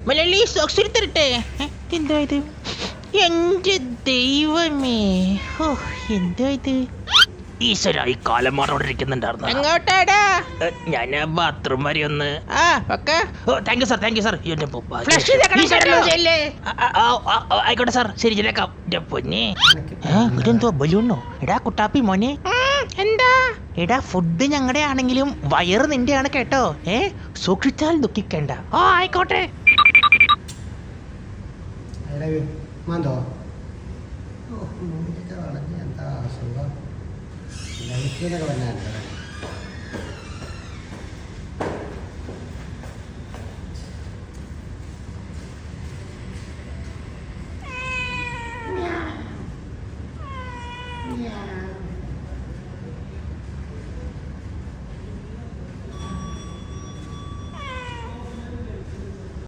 Malayali socks എടുത്തിരട്ടെ എന്തോ ഇത് എന്റെ ദൈവമേ. ഓ എന്തോ ഇത് ഈശ്വരായി കാലം മാറോണ്ടിരിക്കുന്നുണ്ടായിരുന്നു എങ്ങോട്ടാടാ ഞാൻ ബാത്റൂം വരെ ഒന്ന് ആ ഒക്കെ ഓ thank you sir thank you sir എന്റെ ഫ്ലഷ് ചെയ്തേക്കണം ആയിക്കോട്ടെ സാർ ശരി ശരിയാക്കാം എന്റെ പൊന്നെ. ഇതെന്തോ ബലൂണോ? എടാ കുട്ടാപ്പി മോനെ. എന്താ? എടാ ഫുഡ് ഞങ്ങളുടെ ആണെങ്കിലും വയറ് നിന്റെയാണ് കേട്ടോ. ഏ സൂക്ഷിച്ചാൽ ദുഃഖിക്കണ്ട. ഓ ആയിക്കോട്ടെ. எனவே மாந்தோ മുമ്പിലത്തെ വളഞ്ഞ് എന്താ അസുഖം ലൈറ്റിലൊക്കെ വന്നായിരുന്നു Yeah.